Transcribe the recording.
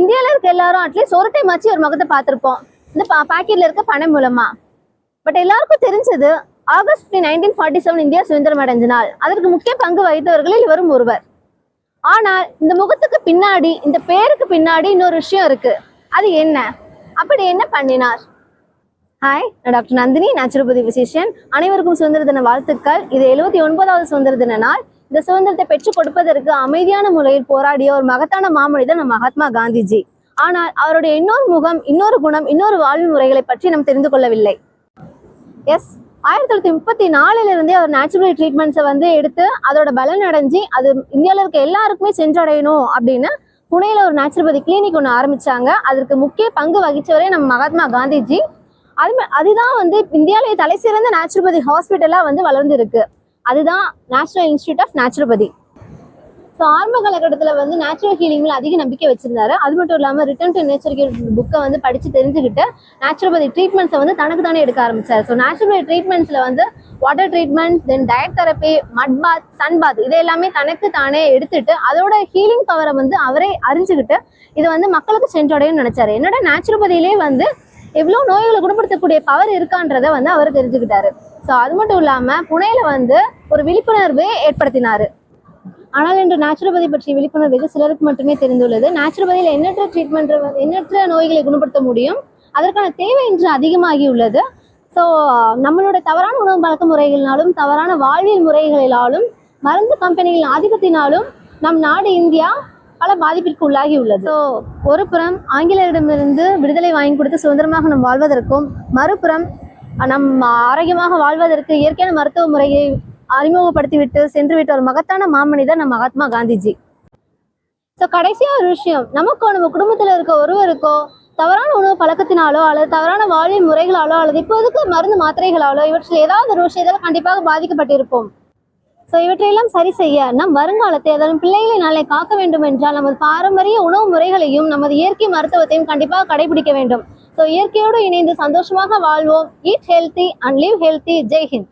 இந்தியாவில் இருக்க எல்லாரும் அட்லீஸ்ட் ஒரு டைம் ஆச்சு ஒரு முகத்தை பார்த்துருப்போம். இந்த பாக்கெட்ல இருக்க பணம் மூலமா. பட் எல்லாருக்கும் தெரிஞ்சது August nineteen forty seven India சுதந்திரம் அடைஞ்ச நாள். அதற்கு முக்கிய பங்கு வகித்தவர்களில் இவரும் ஒருவர். ஆனால் இந்த முகத்துக்கு பின்னாடி இந்த பேருக்கு பின்னாடி இன்னொரு விஷயம் இருக்கு. அது என்ன? அப்படி என்ன பண்ணினார்? ஹாய் நான் டாக்டர் நந்தினி நேச்சுரோபதி விசேஷன் அனைவருக்கும் சுதந்திர தின வாழ்த்துக்கள். இது எழுபத்தி ஒன்பதாவது சுதந்திர தின நாள். இந்த சுதந்திரத்தை பெற்றுக் கொடுப்பதற்கு அமைதியான முறையில் போராடிய ஒரு மகத்தான மாமனிதர் நம்ம மகாத்மா காந்திஜி. ஆனால் அவருடைய இன்னொரு முகம் இன்னொரு குணம் இன்னொரு வாழ்வு முறைகளை பற்றி நாம் தெரிந்து கொள்ளவில்லை. எஸ் ஆயிரத்தி தொள்ளாயிரத்தி முப்பத்தி நாலுலேருந்தே அவர் நேச்சுரல் ட்ரீட்மெண்ட்ஸை வந்து எடுத்து அதோட பலன் அடைஞ்சு அது இந்தியாவில் இருக்க எல்லாருக்குமே சென்றடையணும் அப்படின்னு புனேல ஒரு நேச்சுரோபதி கிளினிக் ஒன்று ஆரம்பிச்சாங்க. அதற்கு முக்கிய பங்கு வகிச்சவரே நம்ம மகாத்மா காந்திஜி. அது அதுதான் வந்து இந்தியாவிலேயே தலை சிறந்த நேச்சுரோபதி ஹாஸ்பிட்டலாக வந்து வளர்ந்துருக்கு. அதுதான் national institute of naturopathy so ஆரம்ப காலகட்டத்தில் வந்து நேச்சுரல் ஹீலிங்ல அதிக நம்பிக்கை வச்சிருந்தாரு. அது மட்டும் இல்லாமல் ரிட்டர்ன் டு நேச்சர் புக்கை வந்து படித்து தெரிஞ்சுக்கிட்டு நேச்சுரோபதி ட்ரீட்மெண்ட்ஸை வந்து தனக்கு தானே எடுக்க ஆரம்பிச்சார். ஸோ நேச்சுரோபதி ட்ரீட்மெண்ட்ஸில் வந்து water treatment then diet therapy mud bath sun பாத் இது எல்லாமே தனக்கு தானே எடுத்துட்டு அதோட ஹீலிங் பவரை வந்து அவரே அறிஞ்சுக்கிட்டு இது வந்து மக்களுக்கு சென்றடையும்னு நினைச்சாரு. என்னோட நேச்சுரோபதியிலே வந்து எவ்வளோ நோய்களை குணப்படுத்தக்கூடிய பவர் இருக்கான்றதை வந்து அவர் தெரிஞ்சுக்கிட்டாரு. ஸோ அது மட்டும் இல்லாமல் புனேல வந்து ஒரு விழிப்புணர்வு ஏற்படுத்தினாரு. ஆனால் இன்று நேச்சுரோபதி பற்றிய விழிப்புணர்வு வெகு சிலருக்கு மட்டுமே தெரிந்துள்ளது. நேச்சுரோபதியில் எண்ணற்ற ட்ரீட்மெண்ட் எண்ணற்ற நோய்களை குணப்படுத்த முடியும்? அதற்கான தேவை இன்று அதிகமாகி உள்ளது. ஸோ நம்மளோட தவறான உணவு பழக்க முறைகளினாலும் தவறான வாழ்வியல் முறைகளினாலும் மருந்து கம்பெனிகளின் ஆதிக்கத்தினாலும் நம் நாடு இந்தியா பல பாதிப்பிற்கு உள்ளாகி உள்ளது. ஸோ ஒரு புறம் ஆங்கிலேயரிடமிருந்து விடுதலை வாங்கி கொடுத்து சுதந்திரமாக நாம் வாழ்வதற்கும் மறுபுறம் நம் ஆரோக்கியமாக வாழ்வதற்கு இயற்கையான மருத்துவ முறையை அறிமுகப்படுத்திவிட்டு சென்றுவிட்ட ஒரு மகத்தான மாமனிதர் நம் மகாத்மா காந்திஜி. ஸோ கடைசியா ஒரு விஷயம் நமக்கோ நம்ம குடும்பத்தில் இருக்க ஒருவருக்கோ தவறான உணவு பழக்கத்தினாலோ அல்லது தவறான வாழ்வின் முறைகளாலோ அல்லது இப்போதைக்கு மருந்து மாத்திரைகளாலோ இவற்றில் ஏதாவது ஒரு விஷயத்தில் கண்டிப்பாக பாதிக்கப்பட்டிருப்போம். ஸோ இவற்றையெல்லாம் சரி செய்ய நம் வருங்காலத்தை அதன் பிள்ளைகளை நாளை காக்க வேண்டும் என்றால் நமது பாரம்பரிய உணவு முறைகளையும் நமது இயற்கை மருத்துவத்தையும் கண்டிப்பாக கடைபிடிக்க வேண்டும். ஸோ இயற்கையோடு இணைந்து சந்தோஷமாக வாழ்வோம். Eat healthy and live healthy Jai Hind